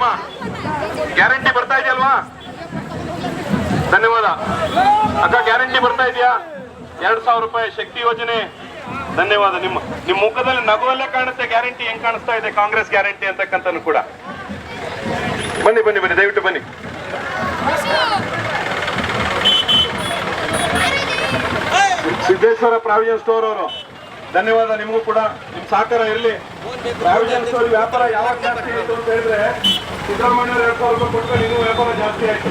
ಅಮ್ಮ ಗ್ಯಾರಂಟಿ ಬರ್ತಾ ಇದೆಯಲ್ವಾ? ಧನ್ಯವಾದ. ಅಕ್ಕ, ಗ್ಯಾರಂಟಿ ಬರ್ತಾ ಇದೆಯಾ? ಎರಡ್ ಸಾವಿರ ರೂಪಾಯಿ ಶಕ್ತಿ ಯೋಜನೆ. ಧನ್ಯವಾದ. ನಿಮ್ಮ ನಿಮ್ಮ ಮುಖದಲ್ಲಿ ನಗುವಲ್ಲೇ ಕಾಣುತ್ತೆ ಗ್ಯಾರಂಟಿ. ಹೆಂಗ್ ಕಾಣಿಸ್ತಾ ಇದೆ? ಕಾಂಗ್ರೆಸ್ ಗ್ಯಾರಂಟಿ ಅಂತಕ್ಕಂಥದ್ದು ಕೂಡ. ಬನ್ನಿ ಬನ್ನಿ ಬನ್ನಿ, ದಯವಿಟ್ಟು ಬನ್ನಿ. ಸಿದ್ದೇಶ್ವರ ಪ್ರಾವಿಷನ್ ಸ್ಟೋರ್ ಅವರು. ಧನ್ಯವಾದ ನಿಮಗೂ ಕೂಡ. ನಿಮ್ ಸಹಕಾರ ಇರಲಿ. ವ್ಯಾಪಾರ ಯಾವಾಗ ಜಾಸ್ತಿ ಆಯ್ತು ಅಂತ ಹೇಳಿದ್ರೆ ಸಿದ್ದರಾಮಯ್ಯ ಎರಡು ಸಾವಿರ ರೂಪಾಯಿ ಕೊಟ್ಕೊಂಡು ಇನ್ನೂ ವ್ಯಾಪಾರ ಜಾಸ್ತಿ ಆಯ್ತು.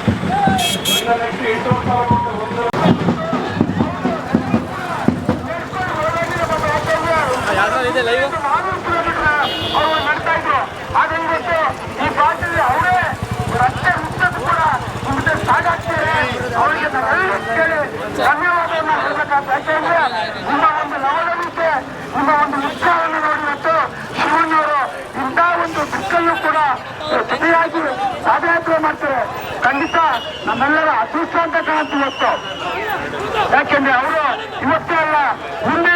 ಇನ್ನ ನೆಕ್ಸ್ಟ್ ಎಂಟು ಸಾವಿರ ಒಂದು ಅವರಿಗೆ ಧನ್ಯವಾದವನ್ನು ಯಾಕೆಂದ್ರೆ ನಿಮ್ಮ ಒಂದು ನಿಮ್ಮ ಒಂದು ಉತ್ಸಾಹವನ್ನು ನೋಡಿ ಶಿವಣ್ಣವರು ಇಂಥ ಒಂದು ದುಃಖಲ್ಲೂ ಕೂಡ ಜೊತೆಯಾಗಿ ಪಾದಯಾತ್ರೆ ಮಾಡ್ತಾರೆ. ಖಂಡಿತ ನಮ್ಮೆಲ್ಲರ ಅದೃಷ್ಟ ಅಂತ ಕಾಣುತ್ತೆ ಇವತ್ತು. ಯಾಕೆಂದ್ರೆ ಅವರು ಇವತ್ತೇ ಅಲ್ಲ ಮುಂದೆಯೂ